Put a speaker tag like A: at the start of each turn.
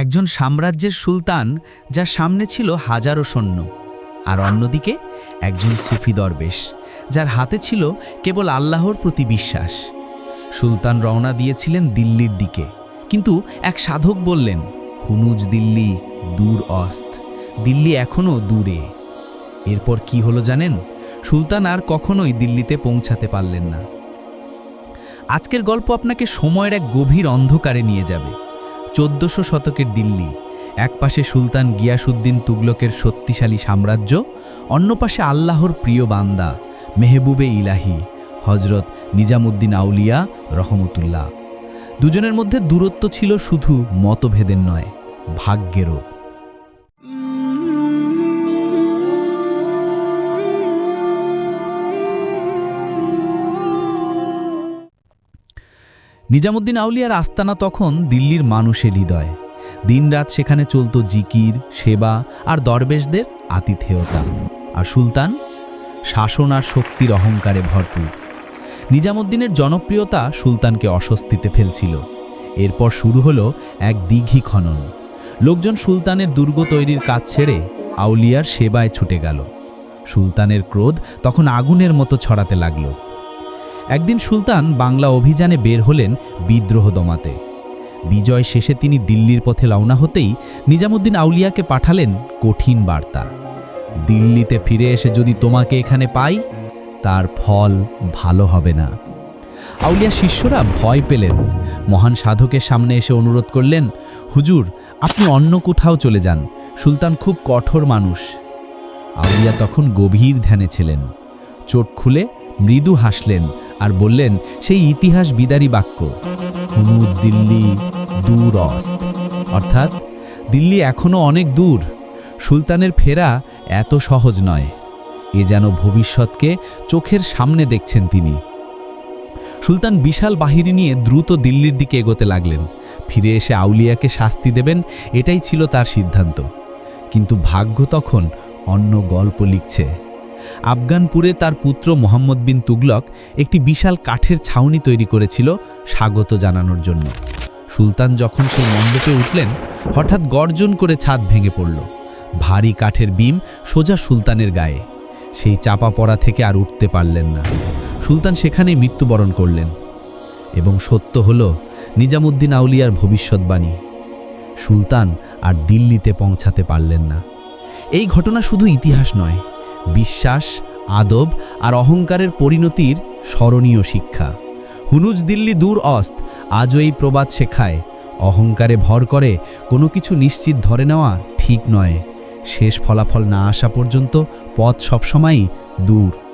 A: একজন সাম্রাজ্যের সুলতান যার সামনে ছিল হাজারো সৈন্য। আর অন্যদিকে একজন সুফি দরবেশ, যার হাতে ছিল কেবল আল্লাহর প্রতি বিশ্বাস। সুলতান রওনা দিয়েছিলেন দিল্লির দিকে, কিন্তু এক সাধক বললেন, হুনুজ দিল্লি দূর অস্ত, দিল্লি এখনও দূরে। এরপর কি হলো জানেন? সুলতান আর কখনোই দিল্লিতে পৌঁছাতে পারলেন না। আজকের গল্প আপনাকে সময়ের এক গভীর অন্ধকারে নিয়ে যাবে। চোদ্দশো শতকের দিল্লি। একপাশে সুলতান গিয়াসুদ্দিন তুগলকের শক্তিশালী সাম্রাজ্য, অন্য পাশে আল্লাহর প্রিয় বান্দা, মেহবুবে ইলাহি হজরত নিজামুদ্দিন আউলিয়া রহমতুল্লাহ। দুজনের মধ্যে দূরত্ব ছিল শুধু মতভেদের নয়, ভাগ্যেরও। নিজামুদ্দিন আউলিয়ার আস্তানা তখন দিল্লির মানুষের হৃদয়। দিনরাত সেখানে চলত জিকির, সেবা আর দরবেশদের আতিথেয়তা। আর সুলতান, শাসন আর শক্তির অহংকারে ভরপুর। নিজামুদ্দিনের জনপ্রিয়তা সুলতানকে অস্বস্তিতে ফেলছিল। এরপর শুরু হলো এক দীঘি খনন। লোকজন সুলতানের দুর্গ তৈরির কাজ ছেড়ে আউলিয়ার সেবায় ছুটে গেল। সুলতানের ক্রোধ তখন আগুনের মতো ছড়াতে লাগল। একদিন সুলতান বাংলা অভিযানে বের হলেন বিদ্রোহ দমাতে। বিজয় শেষে তিনি দিল্লির পথে রওনা হতেই নিজামুদ্দিন আউলিয়াকে পাঠালেন কঠিন বার্তা। দিল্লিতে ফিরে এসে যদি তোমাকে এখানে পাই, তার ফল ভালো হবে না। আউলিয়া শিষ্যরা ভয় পেলেন। মহান সাধকের সামনে এসে অনুরোধ করলেন, হুজুর, আপনি অন্য কোথাও চলে যান। সুলতান খুব কঠোর মানুষ। আউলিয়া তখন গভীর ধ্যানে ছিলেন। চোট খুলে মৃদু হাসলেন আর বললেন, সেই ইতিহাস বিদারী বাক্য, হুনুজ দিল্লি দূর অস্ত। অর্থাৎ, দিল্লি এখনও অনেক দূর। সুলতানের ফেরা এত সহজ নয়। এ যেন ভবিষ্যৎকে চোখের সামনে দেখছেন তিনি। সুলতান বিশাল বাহিনী নিয়ে দ্রুত দিল্লির দিকে এগোতে লাগলেন। ফিরে এসে আউলিয়াকে শাস্তি দেবেন, এটাই ছিল তার সিদ্ধান্ত। কিন্তু ভাগ্য তখন অন্য গল্প লিখছে। আফগানপুরে তার পুত্র মোহাম্মদ বিন তুগলক একটি বিশাল কাঠের ছাউনি তৈরি করেছিল স্বাগত জানানোর জন্য। সুলতান যখন সেই মণ্ডপে উঠলেন, হঠাৎ গর্জন করে ছাদ ভেঙে পড়ল। ভারী কাঠের বিম সোজা সুলতানের গায়ে। সেই চাপা পড়া থেকে আর উঠতে পারলেন না। সুলতান সেখানেই মৃত্যুবরণ করলেন এবং সত্য হল, নিজামুদ্দিন আউলিয়ার ভবিষ্যৎবাণী সুলতান আর দিল্লিতে পৌঁছাতে পারলেন না। এই ঘটনা শুধু ইতিহাস নয় বিশ্বাস, আদব আর অহংকারের পরিণতির স্মরণীয় শিক্ষা। হুনুজ দিল্লি দূর অস্ত, আজও এই প্রবাদ শেখায়। অহংকারে ভর করে, কোনো কিছু নিশ্চিত ধরে নেওয়া ঠিক নয়। শেষ ফলাফল না আসা পর্যন্ত পথ সবসময়ই দূর।